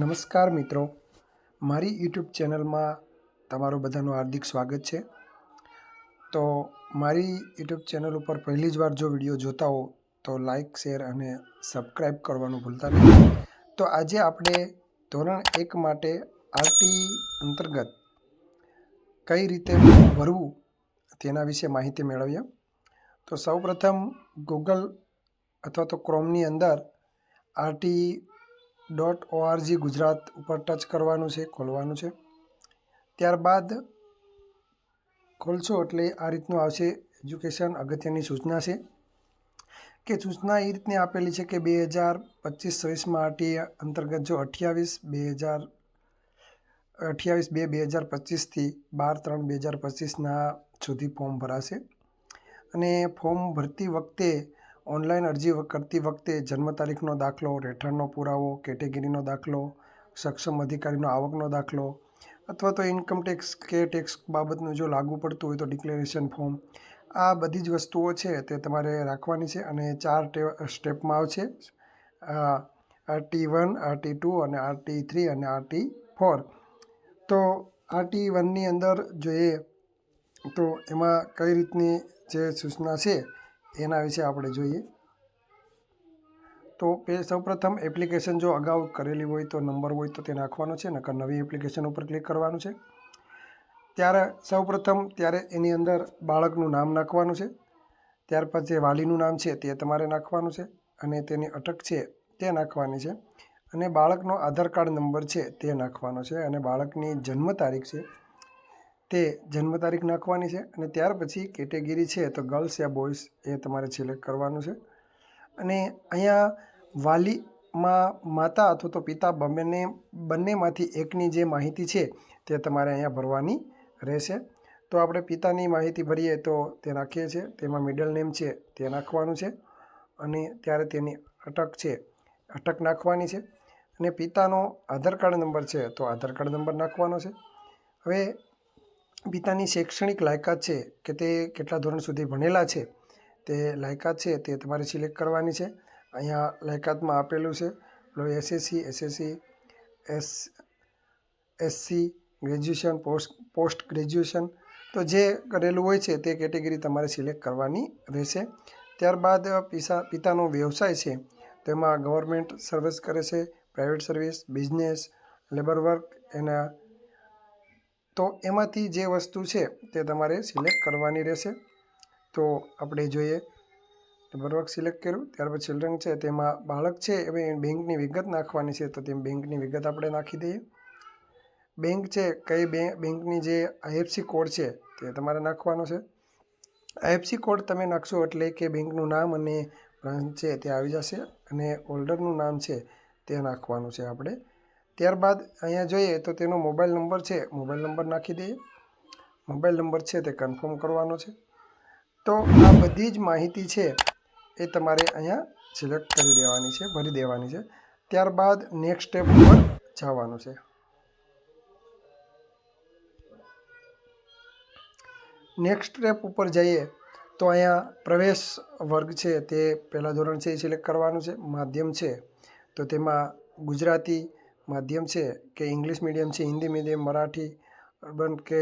નમસ્કાર મિત્રો. મારી યુટ્યુબ ચેનલમાં તમારું બધાનું હાર્દિક સ્વાગત છે. તો મારી યુટ્યુબ ચેનલ ઉપર પહેલી જ વાર જો વીડિયો જોતા હો, તો લાઈક, શેર અને સબસ્ક્રાઈબ કરવાનું ભૂલતા નહીં. તો આજે આપણે ધોરણ એક માટે આરટી અંતર્ગત કઈ રીતે ભરવું તેના વિશે માહિતી મેળવીએ. તો સૌપ્રથમ ગૂગલ અથવા તો ક્રોમની અંદર આરટી ડોટ ઓઆરજી ગુજરાત ઉપર ટચ કરવાનું છે, ખોલવાનું છે. ત્યારબાદ ખોલશો એટલે આ રીતનું આવશે એજ્યુકેશન અગત્યની સૂચના છે. કે સૂચના એ રીતની આપેલી છે કે બે હજાર પચીસ છવ્વીસમાં આરટીએ અંતર્ગત જો અઠ્યાવીસ બે હજાર, અઠ્યાવીસ બે બે હજાર પચીસથી બાર ત્રણ બે હજાર પચીસના સુધી ફોર્મ ભરાશે. અને ફોર્મ ભરતી વખતે ઓનલાઈન અરજી કરતી વખતે જન્મ તારીખનો દાખલો, રહેઠાણનો પુરાવો, કેટેગરીનો દાખલો, સક્ષમ અધિકારીનો આવકનો દાખલો અથવા તો ઇન્કમ ટેક્સ કે ટેક્સ બાબતનું જો લાગુ પડતું હોય તો ડિક્લેરેશન ફોર્મ આ બધી જ વસ્તુઓ છે તે તમારે રાખવાની છે અને ચાર સ્ટેપમાં આવશે. આરટી વન આરટી ટુ અને આરટી થ્રી અને આરટી ફોર તો આરટી વનની અંદર જોઈએ તો એમાં કઈ રીતની જે સૂચના છે એના વિશે આપણે જોઈએ. તો એ સૌપ્રથમ એપ્લિકેશન જો અગાઉ કરેલી હોય તો નંબર હોય તો તે નાખવાનો છે, નકર નવી એપ્લિકેશન ઉપર ક્લિક કરવાનું છે. ત્યારે સૌપ્રથમ ત્યારે એની અંદર બાળકનું નામ નાખવાનું છે. ત્યાર પછી વાલીનું નામ છે તે તમારે નાખવાનું છે અને તેની અટક છે તે નાખવાની છે. અને બાળકનો આધાર કાર્ડ નંબર છે તે નાખવાનો છે અને બાળકની જન્મ તારીખ છે તે જન્મ તારીખ નાખવાની છે અને ત્યાર પછી કેટેગરી છે તો ગર્લ્સ યા બોયઝ એ તમારે સિલેક્ટ કરવાનું છે. અને અહીંયા વાલીમાં માતા અથવા તો પિતા બંને બંનેમાંથી એકની જે માહિતી છે તે તમારે અહીંયા ભરવાની રહેશે. તો આપણે પિતાની માહિતી ભરીએ તો તે નાખીએ છીએ. તેમાં મિડલ નેમ છે તે નાખવાનું છે અને ત્યારે તેની અટક છે, અટક નાખવાની છે. અને પિતાનો આધાર કાર્ડ નંબર છે તો આધાર કાર્ડ નંબર નાખવાનો છે. હવે પિતાની શૈક્ષણિક લાયકાત છે કે તે કેટલા ધોરણ સુધી ભણેલા છે, તે લાયકાત છે તે તમારે સિલેક્ટ કરવાની છે. અહીંયા લાયકાતમાં આપેલું છે SSC SSC S SC graduation post post graduation તો જે કરેલું હોય છે તે કેટેગરી તમારે સિલેક્ટ કરવાની રહેશે. ત્યારબાદ પિસા, પિતાનો વ્યવસાય છે, તેમાં ગવર્મેન્ટ સર્વિસ કરે છે, private service, business, labour work એના તો એમાંથી જે વસ્તુ છે તે તમારે સિલેક્ટ કરવાની રહેશે. તો આપણે જોઈએ બરોબર સિલેક્ટ કર્યું, ત્યાર પછી ચિલ્ડ્રન છે, તેમાં બાળક છે, એ બેંકની વિગત નાખવાની છે, તો તેમ બેંકની વિગત આપણે નાખી દઈએ. બેંક છે, કઈ બે, બેંકની જે આઈએફસી કોડ છે, તે તમારે નાખવાનો છે. આઈએફસી કોડ તમે નાખશો એટલે કે બેંકનું નામ અને બ્રાન્ચ છે, તે આવી જશે અને હોલ્ડરનું નામ છે, તે નાખવાનું છે આપણે. ત્યારબાદ અહીંયા જોઈએ તો તેનો મોબાઈલ નંબર છે, મોબાઈલ નંબર નાખી દઈએ. મોબાઈલ નંબર છે તે કન્ફર્મ કરવાનો છે. તો આ બધી જ માહિતી છે એ તમારે અહીંયા સિલેક્ટ કરી દેવાની છે, ભરી દેવાની છે. ત્યારબાદ નેક્સ્ટ સ્ટેપ ઉપર જવાનું છે. નેક્સ્ટ સ્ટેપ ઉપર જઈએ તો અહીંયા પ્રવેશ વર્ગ છે તે પહેલાં ધોરણ છે એ સિલેક્ટ કરવાનું છે, માધ્યમ છે. તો તેમાં ગુજરાતી માધ્યમ છે કે ઇંગ્લિશ મીડિયમ છે, હિન્દી મીડિયમ મરાઠી અર્બન કે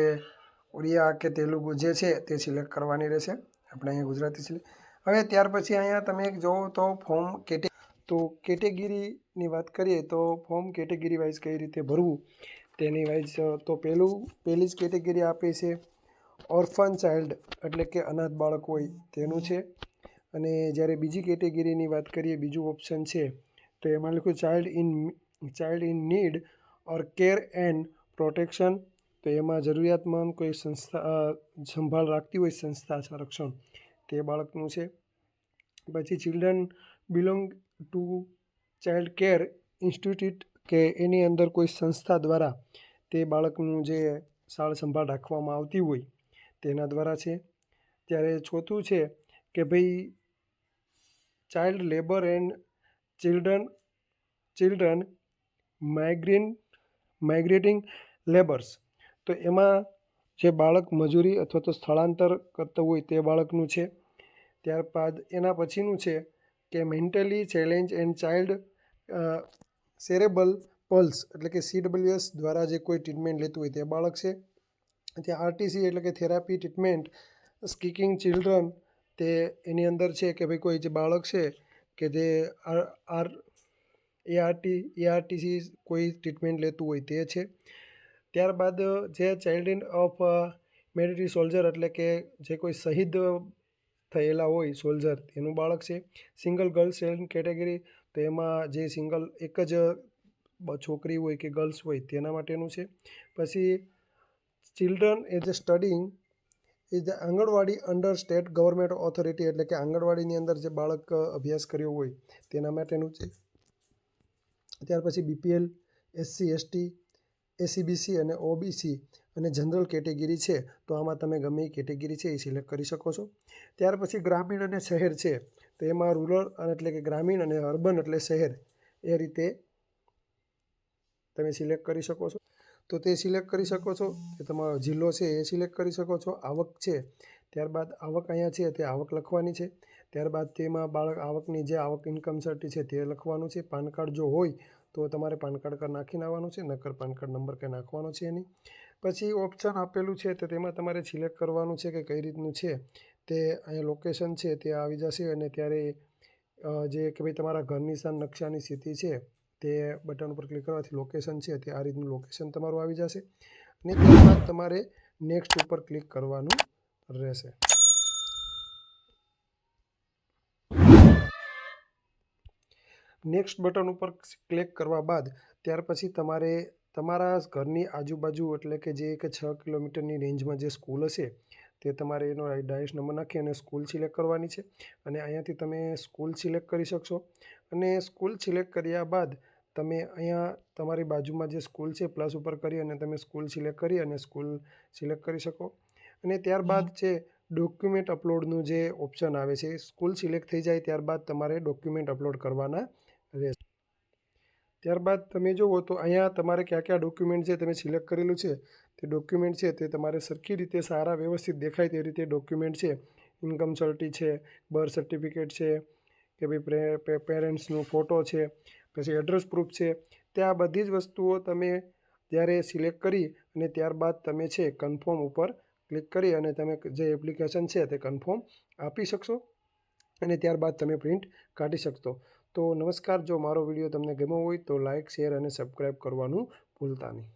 ઉડિયા કે તેલુગુ જે છે તે સિલેક્ટ કરવાની રહેશે. આપણે અહીંયા ગુજરાતી સિલેક્ટ હવે ત્યાર પછી અહીંયા તમે જોવો તો ફોર્મ કેટે તો કેટેગરીની વાત કરીએ તો ફોર્મ કેટેગરી વાઇઝ કઈ રીતે ભરવું? તેની વાઇઝ તો પહેલું પહેલી જ કેટેગરી આપે છે ઓર્ફન ચાઇલ્ડ એટલે કે અનાથ બાળક હોય તેનું છે. અને જ્યારે બીજી કેટેગરીની વાત કરીએ, બીજું ઓપ્શન છે, તો એમાં લખ્યું child in child in need or care and protection તો એમાં જરૂરિયાતમંદ કોઈ સંસ્થા સંભાળ રાખતી હોય સંસ્થા સંરક્ષણ, તે બાળકનું છે. પછી children belong to child care institute કે એની અંદર કોઈ સંસ્થા દ્વારા તે બાળકનું જે સાળ સંભાળ રાખવામાં આવતી હોય, તેના દ્વારા છે. ત્યારે ચોથું છે કે ભાઈ child labour and children children migraine migrating labours તો એમાં જે બાળક મજૂરી અથવા તો સ્થળાંતર કરતું હોય તે બાળકનું છે. ત્યારબાદ એના પછીનું છે કે mentally challenge and child cerebral palsy એટલે કે સીડબ્લ્યુએસ દ્વારા જે કોઈ ટ્રીટમેન્ટ લેતું હોય તે બાળક છે. ત્યાં આરટીસી એટલે કે થેરાપી ટ્રીટમેન્ટ સ્કીકિંગ ચિલ્ડ્રન તે એની અંદર છે કે ભાઈ કોઈ જે બાળક છે કે જે આર આર એઆરટી એઆરટીસી કોઈ ટ્રીટમેન્ટ લેતું હોય તે છે. ત્યારબાદ, જે ચાઇલ્ડ ઓફ મેડિટરી સોલ્જર એટલે કે જે કોઈ શહીદ થયેલા હોય સોલ્જર એનું બાળક છે. સિંગલ ગર્લ્સ કેટેગરી તો એમાં જે સિંગલ એક જ છોકરી હોય કે ગર્લ્સ હોય તેના માટેનું છે. પછી children as a studying a anganwadi under state government authority એટલે કે આંગણવાડીની અંદર જે બાળક અભ્યાસ કર્યો હોય તેના માટેનું છે. ત્યાર પછી બીપીએલ, એસસી, એસટી એસીબીસી અને ઓબીસી અને જનરલ કેટેગરી છે, તો આમાં તમે ગમે એ કેટેગરી છે એ સિલેક્ટ કરી શકો છો. ત્યાર પછી ગ્રામીણ અને શહેર છે, તો એમાં રૂરલ એટલે કે ગ્રામીણ અને અર્બન એટલે શહેર, એ રીતે તમે સિલેક્ટ કરી શકો છો. તો તે સિલેક્ટ કરી શકો છો, કે તમારો જિલ્લો છે એ સિલેક્ટ કરી શકો છો, આવક છે, ત્યારબાદ આવક અહીંયા છે તે આવક લખવાની છે. ત્યારબાદ તેમાં બાળક આવકની જે આવક ઇન્કમ સર્ટી છે તે લખવાનું છે. પાન કાર્ડ જો હોય તો તમારે પાન કાર્ડ કર નાખીને આવવાનું છે. નકર પાન કાર્ડ નંબર કંઈ નાખવાનો છે એની પછી ઓપ્શન આપેલું છે તો તેમાં તમારે સિલેક્ટ કરવાનું છે કે કઈ રીતનું છે તે અહીંયા લોકેશન છે તે આવી જશે અને ત્યારે જે કે ભાઈ તમારા ઘરની સ્થાન નકશાની સ્થિતિ છે તે બટન ઉપર ક્લિક કરવાથી લોકેશન છે તે આ રીતનું લોકેશન તમારું આવી જશે. અને ત્યારબાદ તમારે નેક્સ્ટ ઉપર ક્લિક કરવાનું રહેશે. નેક્સ્ટ બટન ઉપર ક્લિક કરવા બાદ ત્યાર પછી તમારે તમારા ઘરની આજુબાજુ એટલે કે જે એક છ કિલોમીટરની રેન્જમાં જે સ્કૂલ હશે તે તમારે એનો ડાયસ નંબર નાખી અને સ્કૂલ સિલેક્ટ કરવાની છે. અને અહીંયાથી તમે સ્કૂલ સિલેક્ટ કરી શકશો. અને સ્કૂલ સિલેક્ટ કર્યા બાદ તમે અહીંયા તમારી બાજુમાં જે સ્કૂલ છે પ્લસ ઉપર કરી અને તમે સ્કૂલ સિલેક્ટ કરી અને સ્કૂલ સિલેક્ટ કરી શકો. અને ત્યારબાદ છે ડોક્યુમેન્ટ અપલોડનું જે ઓપ્શન આવે છે સ્કૂલ સિલેક્ટ થઈ જાય ત્યારબાદ તમારે ડોક્યુમેન્ટ અપલોડ કરવાના ત્યારબાદ તમે જુઓ તો અહીંયા તમારે કયા કયા ડોક્યુમેન્ટ છે તમે સિલેક્ટ કરેલું છે. તે ડોક્યુમેન્ટ છે તે તમારે સરખી રીતે સારા વ્યવસ્થિત દેખાય તે રીતે ડોક્યુમેન્ટ છે. ઇન્કમ સર્ટી છે બર્થ સર્ટિફિકેટ છે, કે ભાઈ પેરેન્ટ્સનું ફોટો છે, પછી એડ્રેસ પ્રૂફ છે. તે આ બધી જ વસ્તુઓ તમે ત્યારે સિલેક્ટ કરી અને ત્યારબાદ તમે છે કન્ફર્મ ઉપર ક્લિક કરી અને તમે જે એપ્લિકેશન છે તે કન્ફર્મ આપી શકશો અને ત્યારબાદ તમે પ્રિન્ટ કાઢી શકશો. તો નમસ્કાર, જો મારો વીડિયો તમને ગમ્યો હોય તો લાઇક શેર અને સબસ્ક્રાઈબ કરવાનું ભૂલતા નહીં.